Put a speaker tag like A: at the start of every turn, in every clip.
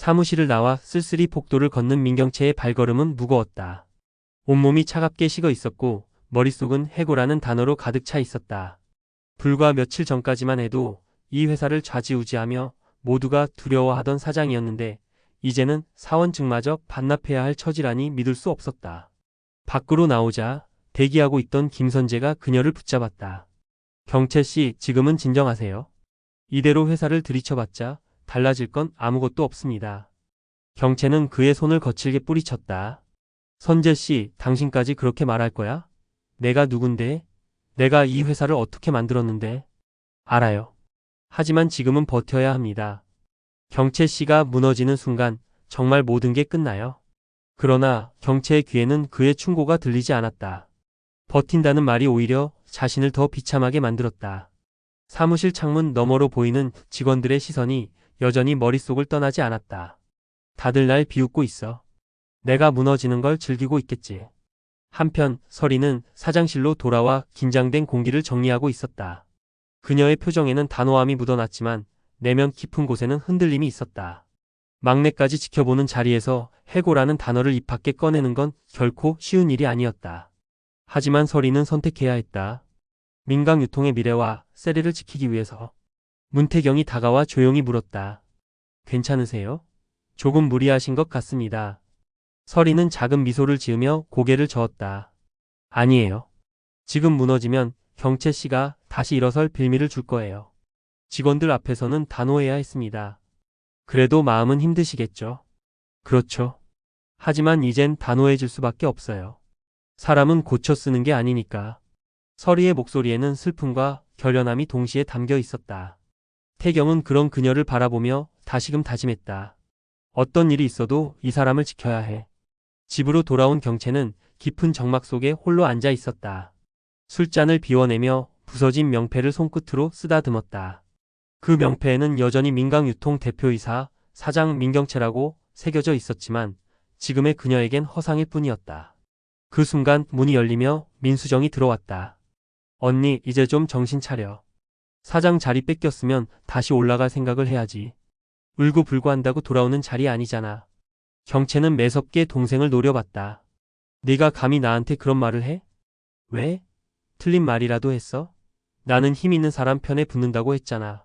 A: 사무실을 나와 쓸쓸히 복도를 걷는 민경채의 발걸음은 무거웠다. 온몸이 차갑게 식어 있었고 머릿속은 해고라는 단어로 가득 차 있었다. 불과 며칠 전까지만 해도 이 회사를 좌지우지하며 모두가 두려워하던 사장이었는데 이제는 사원증마저 반납해야 할 처지라니 믿을 수 없었다. 밖으로 나오자 대기하고 있던 김선재가 그녀를 붙잡았다. 경채 씨, 지금은 진정하세요. 이대로 회사를 들이쳐봤자 달라질 건 아무것도 없습니다. 경채는 그의 손을 거칠게 뿌리쳤다. 선재 씨, 당신까지 그렇게 말할 거야? 내가 누군데? 내가 이 회사를 어떻게 만들었는데? 알아요. 하지만 지금은 버텨야 합니다. 경채 씨가 무너지는 순간 정말 모든 게 끝나요. 그러나 경채의 귀에는 그의 충고가 들리지 않았다. 버틴다는 말이 오히려 자신을 더 비참하게 만들었다. 사무실 창문 너머로 보이는 직원들의 시선이 여전히 머릿속을 떠나지 않았다. 다들 날 비웃고 있어. 내가 무너지는 걸 즐기고 있겠지. 한편 서리는 사장실로 돌아와 긴장된 공기를 정리하고 있었다. 그녀의 표정에는 단호함이 묻어났지만 내면 깊은 곳에는 흔들림이 있었다. 막내까지 지켜보는 자리에서 해고라는 단어를 입 밖에 꺼내는 건 결코 쉬운 일이 아니었다. 하지만 서리는 선택해야 했다. 민강 유통의 미래와 세리를 지키기 위해서. 문태경이 다가와 조용히 물었다. 괜찮으세요? 조금 무리하신 것 같습니다. 서리는 작은 미소를 지으며 고개를 저었다. 아니에요. 지금 무너지면 경채 씨가 다시 일어설 빌미를 줄 거예요. 직원들 앞에서는 단호해야 했습니다. 그래도 마음은 힘드시겠죠. 그렇죠. 하지만 이젠 단호해질 수밖에 없어요. 사람은 고쳐 쓰는 게 아니니까. 서리의 목소리에는 슬픔과 결연함이 동시에 담겨 있었다. 태경은 그런 그녀를 바라보며 다시금 다짐했다. 어떤 일이 있어도 이 사람을 지켜야 해. 집으로 돌아온 경채는 깊은 정막 속에 홀로 앉아 있었다. 술잔을 비워내며 부서진 명패를 손끝으로 쓰다듬었다. 그 명패에는 여전히 민강유통 대표이사 사장 민경채라고 새겨져 있었지만 지금의 그녀에겐 허상일 뿐이었다. 그 순간 문이 열리며 민수정이 들어왔다. 언니, 이제 좀 정신 차려. 사장 자리 뺏겼으면 다시 올라갈 생각을 해야지. 울고 불고 한다고 돌아오는 자리 아니잖아. 경채는 매섭게 동생을 노려봤다. 네가 감히 나한테 그런 말을 해? 왜? 틀린 말이라도 했어? 나는 힘 있는 사람 편에 붙는다고 했잖아.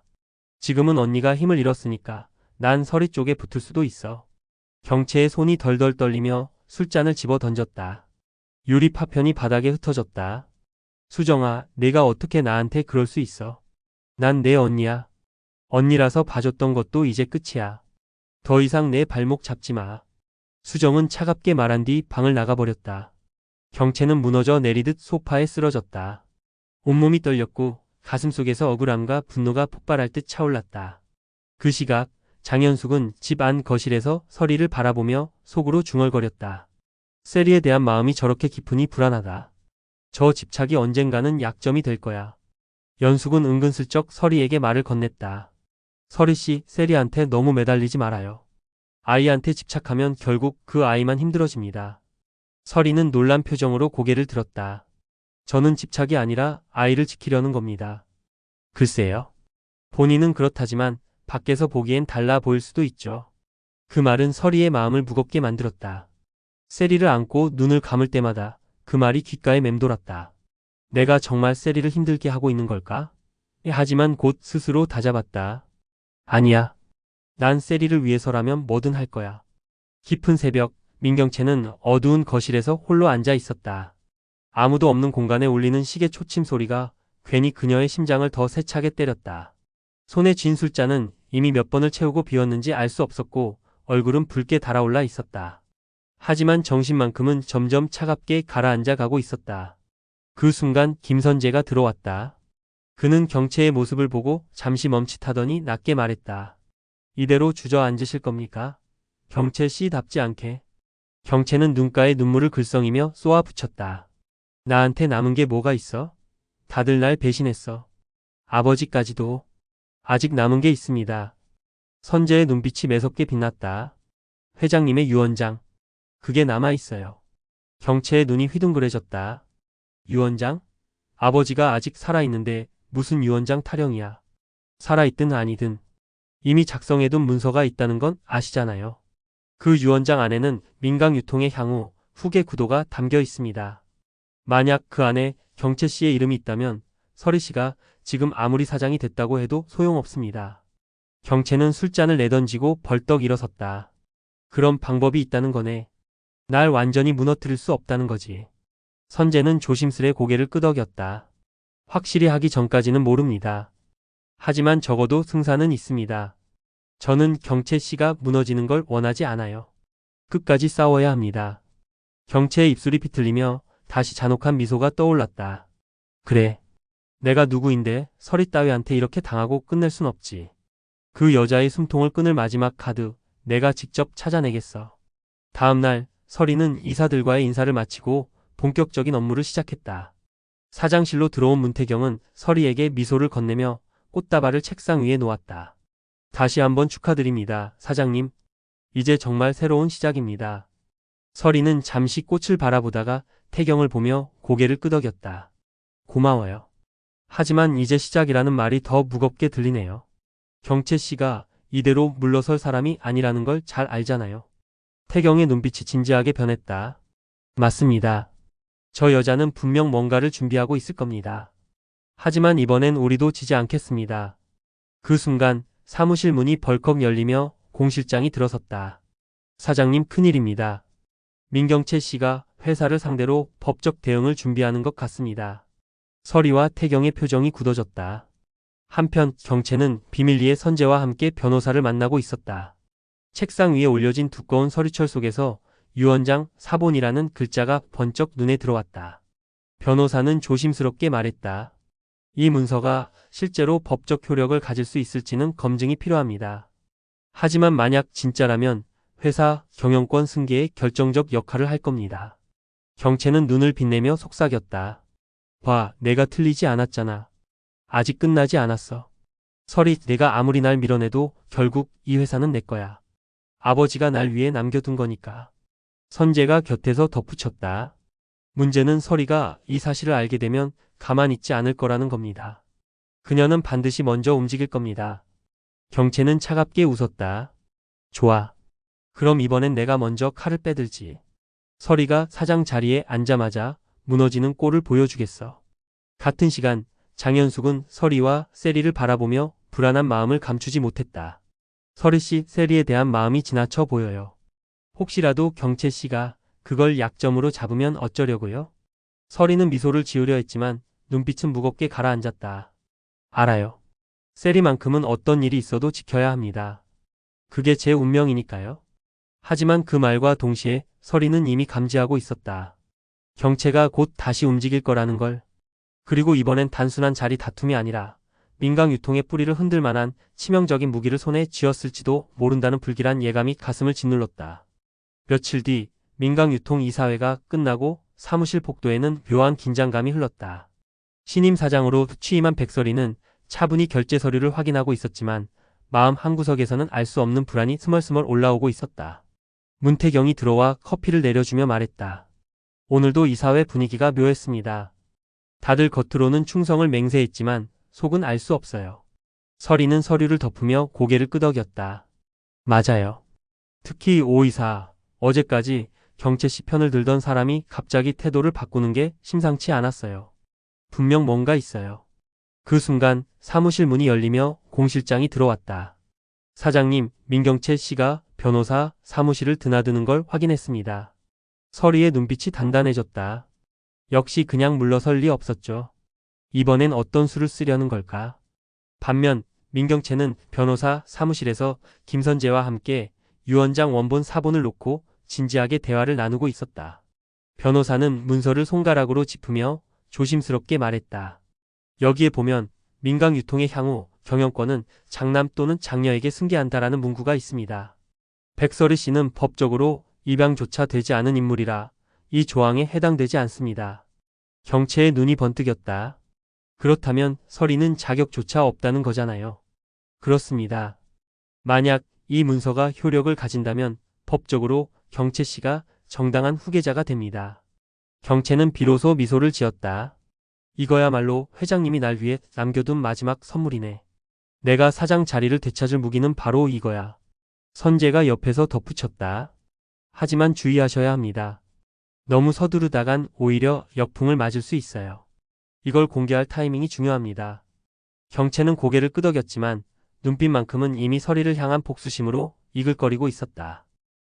A: 지금은 언니가 힘을 잃었으니까 난 서리 쪽에 붙을 수도 있어. 경채의 손이 덜덜 떨리며 술잔을 집어 던졌다. 유리 파편이 바닥에 흩어졌다. 수정아, 내가 어떻게 나한테 그럴 수 있어? 난 내 언니야. 언니라서 봐줬던 것도 이제 끝이야. 더 이상 내 발목 잡지 마. 수정은 차갑게 말한 뒤 방을 나가버렸다. 경채는 무너져 내리듯 소파에 쓰러졌다. 온몸이 떨렸고 가슴속에서 억울함과 분노가 폭발할 듯 차올랐다. 그 시각 장현숙은 집 안 거실에서 서리를 바라보며 속으로 중얼거렸다. 세리에 대한 마음이 저렇게 깊으니 불안하다. 저 집착이 언젠가는 약점이 될 거야. 연숙은 은근슬쩍 서리에게 말을 건넸다. 서리 씨, 세리한테 너무 매달리지 말아요. 아이한테 집착하면 결국 그 아이만 힘들어집니다. 서리는 놀란 표정으로 고개를 들었다. 저는 집착이 아니라 아이를 지키려는 겁니다. 글쎄요. 본인은 그렇다지만 밖에서 보기엔 달라 보일 수도 있죠. 그 말은 서리의 마음을 무겁게 만들었다. 세리를 안고 눈을 감을 때마다 그 말이 귓가에 맴돌았다. 내가 정말 세리를 힘들게 하고 있는 걸까? 하지만 곧 스스로 다잡았다. 아니야. 난 세리를 위해서라면 뭐든 할 거야. 깊은 새벽, 민경채는 어두운 거실에서 홀로 앉아 있었다. 아무도 없는 공간에 울리는 시계 초침 소리가 괜히 그녀의 심장을 더 세차게 때렸다. 손에 쥔 술잔은 이미 몇 번을 채우고 비웠는지 알 수 없었고 얼굴은 붉게 달아올라 있었다. 하지만 정신만큼은 점점 차갑게 가라앉아 가고 있었다. 그 순간 김선재가 들어왔다. 그는 경채의 모습을 보고 잠시 멈칫하더니 낮게 말했다. 이대로 주저앉으실 겁니까? 경채 씨답지 않게. 경채는 눈가에 눈물을 글썽이며 쏘아 붙였다. 나한테 남은 게 뭐가 있어? 다들 날 배신했어. 아버지까지도. 아직 남은 게 있습니다. 선재의 눈빛이 매섭게 빛났다. 회장님의 유언장. 그게 남아있어요. 경채의 눈이 휘둥그레졌다. 유언장? 아버지가 아직 살아있는데 무슨 유언장 타령이야. 살아있든 아니든. 이미 작성해둔 문서가 있다는 건 아시잖아요. 그 유언장 안에는 민강 유통의 향후, 후계 구도가 담겨 있습니다. 만약 그 안에 경채 씨의 이름이 있다면 서리 씨가 지금 아무리 사장이 됐다고 해도 소용없습니다. 경채는 술잔을 내던지고 벌떡 일어섰다. 그런 방법이 있다는 거네. 날 완전히 무너뜨릴 수 없다는 거지. 선재는 조심스레 고개를 끄덕였다. 확실히 하기 전까지는 모릅니다. 하지만 적어도 승산은 있습니다. 저는 경채 씨가 무너지는 걸 원하지 않아요. 끝까지 싸워야 합니다. 경채의 입술이 비틀리며 다시 잔혹한 미소가 떠올랐다. 그래. 내가 누구인데 서리 따위한테 이렇게 당하고 끝낼 순 없지. 그 여자의 숨통을 끊을 마지막 카드 내가 직접 찾아내겠어. 다음 날 서리는 이사들과의 인사를 마치고 본격적인 업무를 시작했다. 사장실로 들어온 문태경은 서리에게 미소를 건네며 꽃다발을 책상 위에 놓았다. 다시 한번 축하드립니다, 사장님. 이제 정말 새로운 시작입니다. 서리는 잠시 꽃을 바라보다가 태경을 보며 고개를 끄덕였다. 고마워요. 하지만 이제 시작이라는 말이 더 무겁게 들리네요. 경채 씨가 이대로 물러설 사람이 아니라는 걸 잘 알잖아요. 태경의 눈빛이 진지하게 변했다. 맞습니다. 저 여자는 분명 뭔가를 준비하고 있을 겁니다. 하지만 이번엔 우리도 지지 않겠습니다. 그 순간 사무실 문이 벌컥 열리며 공 실장이 들어섰다. 사장님 큰일입니다. 민경채 씨가 회사를 상대로 법적 대응을 준비하는 것 같습니다. 서리와 태경의 표정이 굳어졌다. 한편 경채는 비밀리에 선재와 함께 변호사를 만나고 있었다. 책상 위에 올려진 두꺼운 서류철 속에서 유언장 사본이라는 글자가 번쩍 눈에 들어왔다. 변호사는 조심스럽게 말했다. 이 문서가 실제로 법적 효력을 가질 수 있을지는 검증이 필요합니다. 하지만 만약 진짜라면 회사 경영권 승계에 결정적 역할을 할 겁니다. 경채는 눈을 빛내며 속삭였다. 봐, 내가 틀리지 않았잖아. 아직 끝나지 않았어. 설이 내가 아무리 날 밀어내도 결국 이 회사는 내 거야. 아버지가 날 위해 남겨둔 거니까. 선재가 곁에서 덧붙였다. 문제는 설이가 이 사실을 알게 되면 가만 있지 않을 거라는 겁니다. 그녀는 반드시 먼저 움직일 겁니다. 경채는 차갑게 웃었다. 좋아. 그럼 이번엔 내가 먼저 칼을 빼들지. 설이가 사장 자리에 앉자마자 무너지는 꼴을 보여주겠어. 같은 시간 장현숙은 서리와 세리를 바라보며 불안한 마음을 감추지 못했다. 서리 씨, 세리에 대한 마음이 지나쳐 보여요. 혹시라도 경채 씨가 그걸 약점으로 잡으면 어쩌려고요? 서리는 미소를 지으려 했지만 눈빛은 무겁게 가라앉았다. 알아요. 세리만큼은 어떤 일이 있어도 지켜야 합니다. 그게 제 운명이니까요. 하지만 그 말과 동시에 서리는 이미 감지하고 있었다. 경채가 곧 다시 움직일 거라는 걸. 그리고 이번엔 단순한 자리 다툼이 아니라 민강 유통의 뿌리를 흔들 만한 치명적인 무기를 손에 쥐었을지도 모른다는 불길한 예감이 가슴을 짓눌렀다. 며칠 뒤 민강 유통 이사회가 끝나고 사무실 복도에는 묘한 긴장감이 흘렀다. 신임 사장으로 취임한 백설이는 차분히 결제 서류를 확인하고 있었지만 마음 한구석에서는 알 수 없는 불안이 스멀스멀 올라오고 있었다. 문태경이 들어와 커피를 내려주며 말했다. 오늘도 이사회 분위기가 묘했습니다. 다들 겉으로는 충성을 맹세했지만 속은 알 수 없어요. 서리는 서류를 덮으며 고개를 끄덕였다. 맞아요. 특히 오 이사, 어제까지 경채 씨 편을 들던 사람이 갑자기 태도를 바꾸는 게 심상치 않았어요. 분명 뭔가 있어요. 그 순간 사무실 문이 열리며 공 실장이 들어왔다. 사장님, 민경채 씨가 변호사 사무실을 드나드는 걸 확인했습니다. 서리의 눈빛이 단단해졌다. 역시 그냥 물러설 리 없었죠. 이번엔 어떤 수를 쓰려는 걸까? 반면 민경채는 변호사 사무실에서 김선재와 함께 유언장 원본 사본을 놓고 진지하게 대화를 나누고 있었다. 변호사는 문서를 손가락으로 짚으며 조심스럽게 말했다. 여기에 보면 민강 유통의 향후 경영권은 장남 또는 장녀에게 승계한다라는 문구가 있습니다. 백설이 씨는 법적으로 입양조차 되지 않은 인물이라 이 조항에 해당되지 않습니다. 경채의 눈이 번뜩였다. 그렇다면 설이는 자격조차 없다는 거잖아요. 그렇습니다. 만약 이 문서가 효력을 가진다면 법적으로 경채 씨가 정당한 후계자가 됩니다. 경채는 비로소 미소를 지었다. 이거야말로 회장님이 날 위해 남겨둔 마지막 선물이네. 내가 사장 자리를 되찾을 무기는 바로 이거야. 선재가 옆에서 덧붙였다. 하지만 주의하셔야 합니다. 너무 서두르다간 오히려 역풍을 맞을 수 있어요. 이걸 공개할 타이밍이 중요합니다. 경채는 고개를 끄덕였지만 눈빛만큼은 이미 서리를 향한 복수심으로 이글거리고 있었다.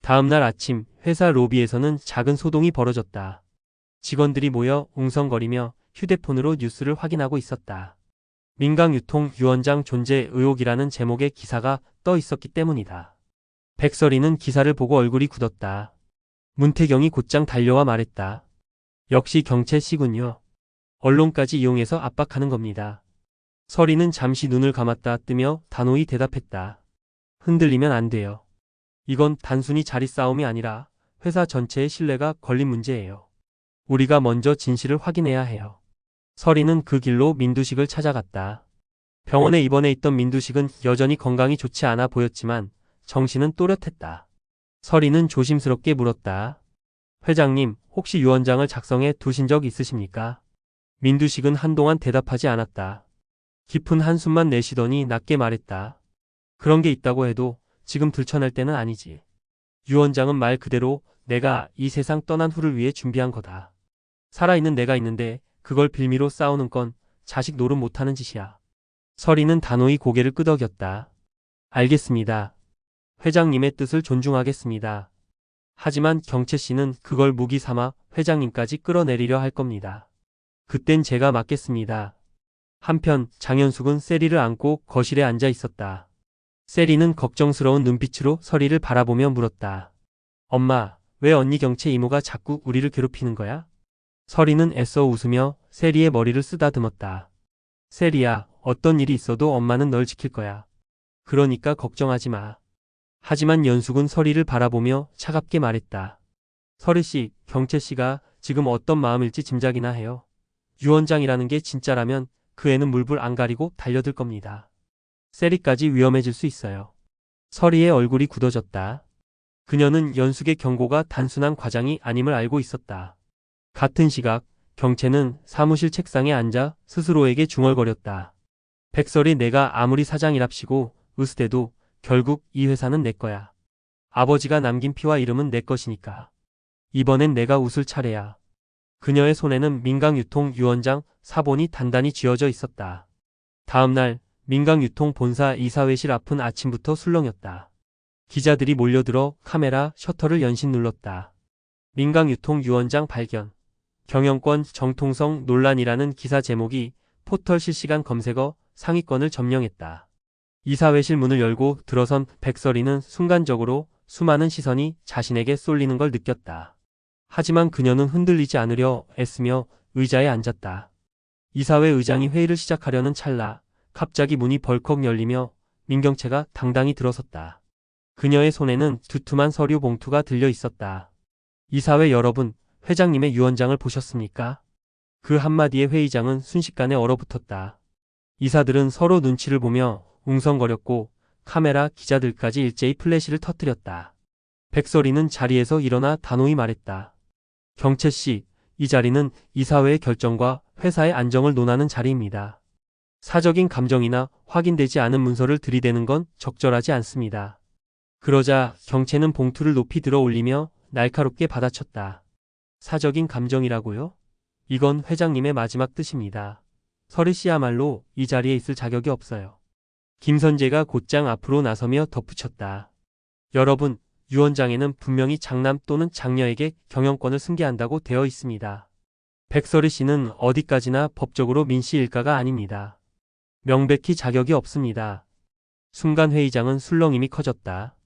A: 다음 날 아침 회사 로비에서는 작은 소동이 벌어졌다. 직원들이 모여 웅성거리며 휴대폰으로 뉴스를 확인하고 있었다. 민강유통 유원장 존재 의혹이라는 제목의 기사가 떠 있었기 때문이다. 백설이는 기사를 보고 얼굴이 굳었다. 문태경이 곧장 달려와 말했다. 역시 경채 씨군요. 언론까지 이용해서 압박하는 겁니다. 설이는 잠시 눈을 감았다 뜨며 단호히 대답했다. 흔들리면 안 돼요. 이건 단순히 자리 싸움이 아니라 회사 전체의 신뢰가 걸린 문제예요. 우리가 먼저 진실을 확인해야 해요. 설이는 그 길로 민두식을 찾아갔다. 병원에 입원해 있던 민두식은 여전히 건강이 좋지 않아 보였지만 정신은 또렷했다. 설이는 조심스럽게 물었다. 회장님, 혹시 유언장을 작성해 두신 적 있으십니까? 민두식은 한동안 대답하지 않았다. 깊은 한숨만 내쉬더니 낮게 말했다. 그런 게 있다고 해도 지금 들춰낼 때는 아니지. 유언장은 말 그대로 내가 이 세상 떠난 후를 위해 준비한 거다. 살아있는 내가 있는데 그걸 빌미로 싸우는 건 자식 노릇 못하는 짓이야. 설이는 단호히 고개를 끄덕였다. 알겠습니다. 회장님의 뜻을 존중하겠습니다. 하지만 경채 씨는 그걸 무기 삼아 회장님까지 끌어내리려 할 겁니다. 그땐 제가 맡겠습니다. 한편 장현숙은 세리를 안고 거실에 앉아 있었다. 세리는 걱정스러운 눈빛으로 서리를 바라보며 물었다. 엄마, 왜 언니 경채 이모가 자꾸 우리를 괴롭히는 거야? 서리는 애써 웃으며 세리의 머리를 쓰다듬었다. 세리야, 어떤 일이 있어도 엄마는 널 지킬 거야. 그러니까 걱정하지 마. 하지만 연숙은 서리를 바라보며 차갑게 말했다. 서리 씨, 경채 씨가 지금 어떤 마음일지 짐작이나 해요. 유원장이라는 게 진짜라면 그 애는 물불 안 가리고 달려들 겁니다. 세리까지 위험해질 수 있어요. 서리의 얼굴이 굳어졌다. 그녀는 연숙의 경고가 단순한 과장이 아님을 알고 있었다. 같은 시각 경채는 사무실 책상에 앉아 스스로에게 중얼거렸다. 백설이 내가 아무리 사장이랍시고 으스대도 결국 이 회사는 내 거야. 아버지가 남긴 피와 이름은 내 것이니까. 이번엔 내가 웃을 차례야. 그녀의 손에는 민강유통 유원장 사본이 단단히 쥐어져 있었다. 다음 날 민강유통 본사 이사회실 앞은 아침부터 술렁였다. 기자들이 몰려들어 카메라 셔터를 연신 눌렀다. 민강유통 유원장 발견. 경영권 정통성 논란이라는 기사 제목이 포털 실시간 검색어 상위권을 점령했다. 이사회실 문을 열고 들어선 백설이는 순간적으로 수많은 시선이 자신에게 쏠리는 걸 느꼈다. 하지만 그녀는 흔들리지 않으려 애쓰며 의자에 앉았다. 이사회 의장이 회의를 시작하려는 찰나 갑자기 문이 벌컥 열리며 민경채가 당당히 들어섰다. 그녀의 손에는 두툼한 서류 봉투가 들려 있었다. 이사회 여러분, 회장님의 유언장을 보셨습니까? 그 한마디에 회의장은 순식간에 얼어붙었다. 이사들은 서로 눈치를 보며 웅성거렸고 카메라 기자들까지 일제히 플래시를 터뜨렸다. 백설이는 자리에서 일어나 단호히 말했다. 경채 씨, 이 자리는 이사회의 결정과 회사의 안정을 논하는 자리입니다. 사적인 감정이나 확인되지 않은 문서를 들이대는 건 적절하지 않습니다. 그러자 경채는 봉투를 높이 들어 올리며 날카롭게 받아쳤다. 사적인 감정이라고요? 이건 회장님의 마지막 뜻입니다. 서리 씨야말로 이 자리에 있을 자격이 없어요. 김선재가 곧장 앞으로 나서며 덧붙였다. 여러분, 유원장에는 분명히 장남 또는 장녀에게 경영권을 승계한다고 되어 있습니다. 백설이 씨는 어디까지나 법적으로 민씨 일가가 아닙니다. 명백히 자격이 없습니다. 순간 회의장은 술렁임이 커졌다.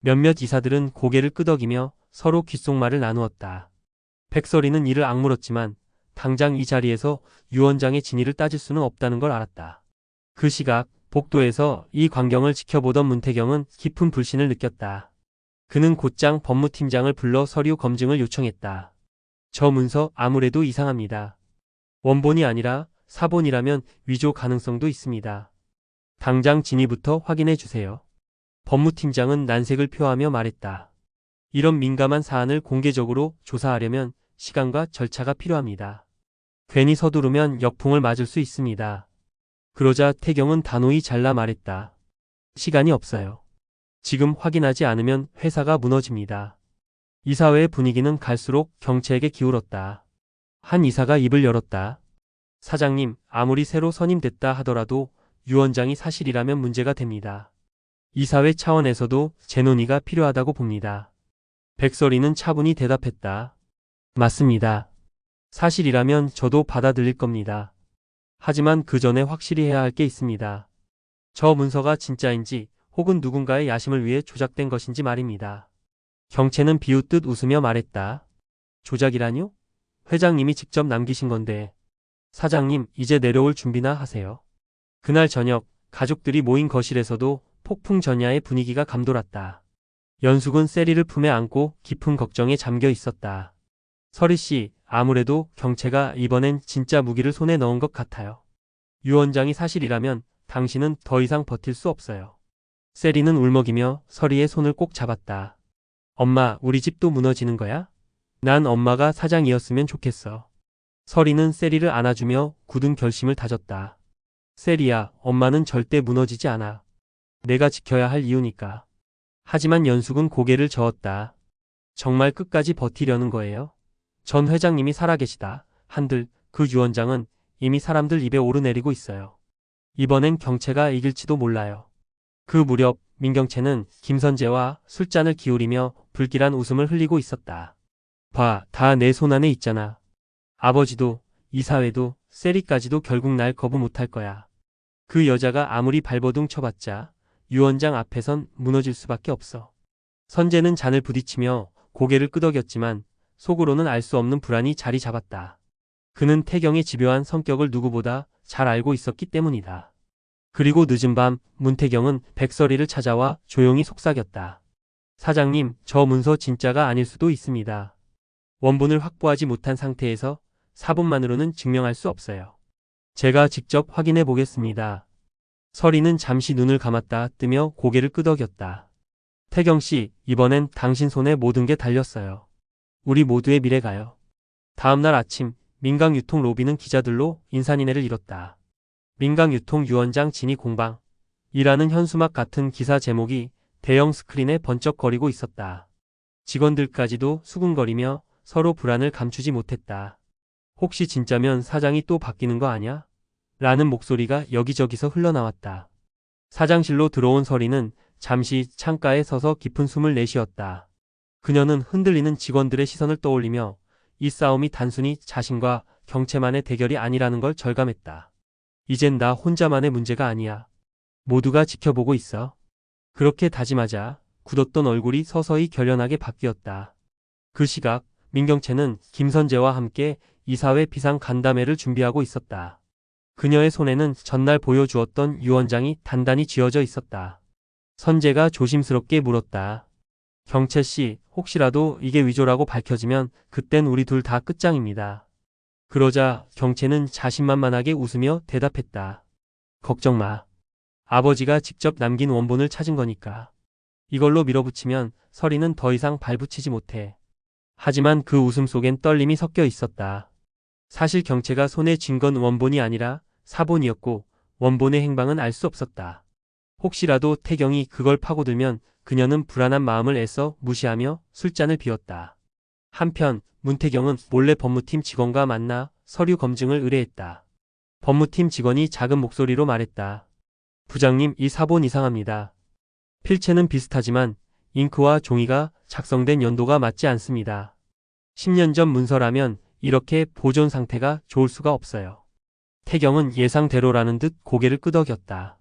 A: 몇몇 이사들은 고개를 끄덕이며 서로 귓속말을 나누었다. 백설이는 이를 악물었지만 당장 이 자리에서 유원장의 진위를 따질 수는 없다는 걸 알았다. 그 시각 복도에서 이 광경을 지켜보던 문태경은 깊은 불신을 느꼈다. 그는 곧장 법무팀장을 불러 서류 검증을 요청했다. 저 문서 아무래도 이상합니다. 원본이 아니라 사본이라면 위조 가능성도 있습니다. 당장 진위부터 확인해 주세요. 법무팀장은 난색을 표하며 말했다. 이런 민감한 사안을 공개적으로 조사하려면 시간과 절차가 필요합니다. 괜히 서두르면 역풍을 맞을 수 있습니다. 그러자 태경은 단호히 잘라 말했다. 시간이 없어요. 지금 확인하지 않으면 회사가 무너집니다. 이사회의 분위기는 갈수록 경채에게 기울었다. 한 이사가 입을 열었다. 사장님, 아무리 새로 선임됐다 하더라도 유 원장이 사실이라면 문제가 됩니다. 이사회 차원에서도 재논의가 필요하다고 봅니다. 백설이는 차분히 대답했다. 맞습니다. 사실이라면 저도 받아들일 겁니다. 하지만 그 전에 확실히 해야 할 게 있습니다. 저 문서가 진짜인지 혹은 누군가의 야심을 위해 조작된 것인지 말입니다. 경채는 비웃듯 웃으며 말했다. 조작이라뇨? 회장님이 직접 남기신 건데. 사장님, 이제 내려올 준비나 하세요. 그날 저녁, 가족들이 모인 거실에서도 폭풍 전야의 분위기가 감돌았다. 연숙은 세리를 품에 안고 깊은 걱정에 잠겨 있었다. 서리 씨, 아무래도 경채가 이번엔 진짜 무기를 손에 넣은 것 같아요. 유 원장이 사실이라면 당신은 더 이상 버틸 수 없어요. 세리는 울먹이며 서리의 손을 꼭 잡았다. 엄마, 우리 집도 무너지는 거야? 난 엄마가 사장이었으면 좋겠어. 서리는 세리를 안아주며 굳은 결심을 다졌다. 세리야, 엄마는 절대 무너지지 않아. 내가 지켜야 할 이유니까. 하지만 연숙은 고개를 저었다. 정말 끝까지 버티려는 거예요? 전 회장님이 살아계시다. 한들 그 유원장은 이미 사람들 입에 오르내리고 있어요. 이번엔 경채가 이길지도 몰라요. 그 무렵 민경채는 김선재와 술잔을 기울이며 불길한 웃음을 흘리고 있었다. 봐, 다 내 손 안에 있잖아. 아버지도, 이사회도, 세리까지도 결국 날 거부 못할 거야. 그 여자가 아무리 발버둥 쳐봤자 유원장 앞에선 무너질 수밖에 없어. 선재는 잔을 부딪히며 고개를 끄덕였지만 속으로는 알 수 없는 불안이 자리 잡았다. 그는 태경의 집요한 성격을 누구보다 잘 알고 있었기 때문이다. 그리고 늦은 밤 문태경은 백설이를 찾아와 조용히 속삭였다. 사장님, 저 문서 진짜가 아닐 수도 있습니다. 원본을 확보하지 못한 상태에서 사본만으로는 증명할 수 없어요. 제가 직접 확인해 보겠습니다. 서리는 잠시 눈을 감았다 뜨며 고개를 끄덕였다. 태경 씨, 이번엔 당신 손에 모든 게 달렸어요. 우리 모두의 미래가요. 다음날 아침 민강 유통 로비는 기자들로 인산인해를 이뤘다. 민강유통 유원장 진위 공방. 이라는 현수막 같은 기사 제목이 대형 스크린에 번쩍거리고 있었다. 직원들까지도 수군거리며 서로 불안을 감추지 못했다. 혹시 진짜면 사장이 또 바뀌는 거 아냐? 라는 목소리가 여기저기서 흘러나왔다. 사장실로 들어온 서리는 잠시 창가에 서서 깊은 숨을 내쉬었다. 그녀는 흔들리는 직원들의 시선을 떠올리며 이 싸움이 단순히 자신과 경채만의 대결이 아니라는 걸 절감했다. 이젠 나 혼자만의 문제가 아니야. 모두가 지켜보고 있어. 그렇게 다짐하자 굳었던 얼굴이 서서히 결연하게 바뀌었다. 그 시각 민경채는 김선재와 함께 이사회 비상 간담회를 준비하고 있었다. 그녀의 손에는 전날 보여주었던 유원장이 단단히 쥐어져 있었다. 선재가 조심스럽게 물었다. 경채 씨, 혹시라도 이게 위조라고 밝혀지면 그땐 우리 둘 다 끝장입니다. 그러자 경채는 자신만만하게 웃으며 대답했다. 걱정 마. 아버지가 직접 남긴 원본을 찾은 거니까. 이걸로 밀어붙이면 서리는 더 이상 발붙이지 못해. 하지만 그 웃음 속엔 떨림이 섞여 있었다. 사실 경채가 손에 쥔 건 원본이 아니라 사본이었고 원본의 행방은 알 수 없었다. 혹시라도 태경이 그걸 파고들면 그녀는 불안한 마음을 애써 무시하며 술잔을 비웠다. 한편 문태경은 몰래 법무팀 직원과 만나 서류 검증을 의뢰했다. 법무팀 직원이 작은 목소리로 말했다. 부장님, 이 사본 이상합니다. 필체는 비슷하지만 잉크와 종이가 작성된 연도가 맞지 않습니다. 10년 전 문서라면 이렇게 보존 상태가 좋을 수가 없어요. 태경은 예상대로라는 듯 고개를 끄덕였다.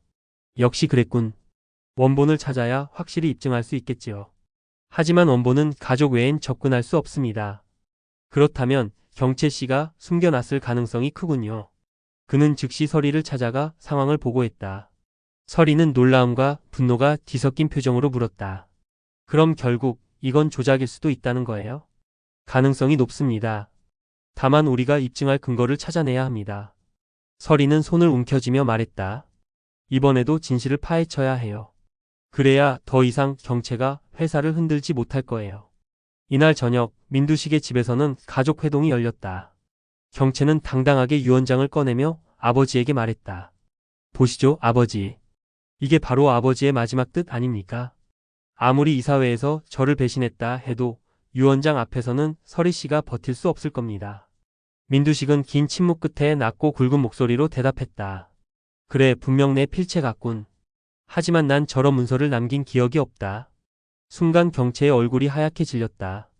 A: 역시 그랬군. 원본을 찾아야 확실히 입증할 수 있겠지요. 하지만 원본은 가족 외엔 접근할 수 없습니다. 그렇다면 경채 씨가 숨겨놨을 가능성이 크군요. 그는 즉시 서리를 찾아가 상황을 보고했다. 서리는 놀라움과 분노가 뒤섞인 표정으로 물었다. 그럼 결국 이건 조작일 수도 있다는 거예요? 가능성이 높습니다. 다만 우리가 입증할 근거를 찾아내야 합니다. 서리는 손을 움켜쥐며 말했다. 이번에도 진실을 파헤쳐야 해요. 그래야 더 이상 경채가 회사를 흔들지 못할 거예요. 이날 저녁 민두식의 집에서는 가족 회동이 열렸다. 경채는 당당하게 유언장을 꺼내며 아버지에게 말했다. 보시죠, 아버지. 이게 바로 아버지의 마지막 뜻 아닙니까? 아무리 이사회에서 저를 배신했다 해도 유 원장 앞에서는 서리 씨가 버틸 수 없을 겁니다. 민두식은 긴 침묵 끝에 낮고 굵은 목소리로 대답했다. 그래, 분명 내 필체 같군. 하지만 난 저런 문서를 남긴 기억이 없다. 순간 경채의 얼굴이 하얗게 질렸다.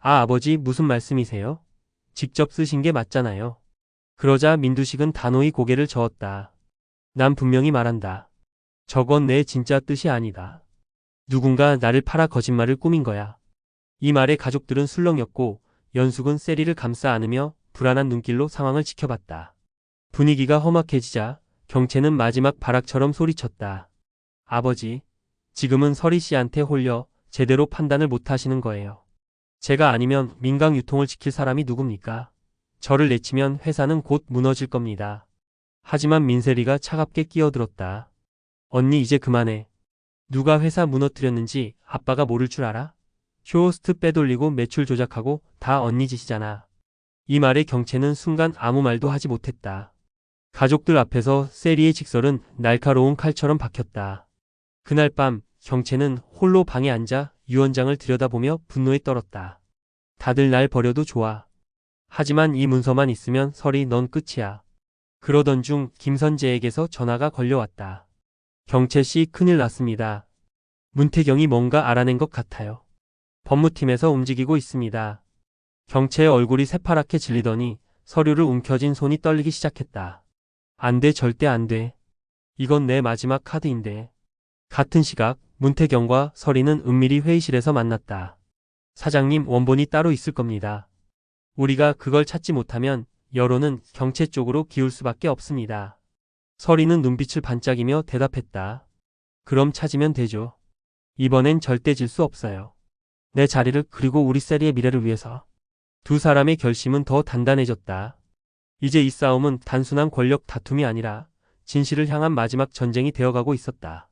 A: 아, 아버지, 무슨 말씀이세요? 직접 쓰신 게 맞잖아요. 그러자 민두식은 단호히 고개를 저었다. 난 분명히 말한다. 저건 내 진짜 뜻이 아니다. 누군가 나를 팔아 거짓말을 꾸민 거야. 이 말에 가족들은 술렁였고 연숙은 세리를 감싸 안으며 불안한 눈길로 상황을 지켜봤다. 분위기가 험악해지자 경채는 마지막 발악처럼 소리쳤다. 아버지, 지금은 서리 씨한테 홀려 제대로 판단을 못 하시는 거예요. 제가 아니면 민강 유통을 지킬 사람이 누굽니까? 저를 내치면 회사는 곧 무너질 겁니다. 하지만 민세리가 차갑게 끼어들었다. 언니 이제 그만해. 누가 회사 무너뜨렸는지 아빠가 모를 줄 알아? 쇼호스트 빼돌리고 매출 조작하고 다 언니 짓이잖아. 이 말에 경채는 순간 아무 말도 하지 못했다. 가족들 앞에서 세리의 직설은 날카로운 칼처럼 박혔다. 그날 밤 경채는 홀로 방에 앉아 유원장을 들여다보며 분노에 떨었다. 다들 날 버려도 좋아. 하지만 이 문서만 있으면 설이 넌 끝이야. 그러던 중 김선재에게서 전화가 걸려왔다. 경채 씨 큰일 났습니다. 문태경이 뭔가 알아낸 것 같아요. 법무팀에서 움직이고 있습니다. 경채의 얼굴이 새파랗게 질리더니 서류를 움켜쥔 손이 떨리기 시작했다. 안 돼, 절대 안 돼. 이건 내 마지막 카드인데. 같은 시각 문태경과 설이는 은밀히 회의실에서 만났다. 사장님 원본이 따로 있을 겁니다. 우리가 그걸 찾지 못하면 여론은 경채 쪽으로 기울 수밖에 없습니다. 설이는 눈빛을 반짝이며 대답했다. 그럼 찾으면 되죠. 이번엔 절대 질 수 없어요. 내 자리를 그리고 우리 세리의 미래를 위해서. 두 사람의 결심은 더 단단해졌다. 이제 이 싸움은 단순한 권력 다툼이 아니라 진실을 향한 마지막 전쟁이 되어가고 있었다.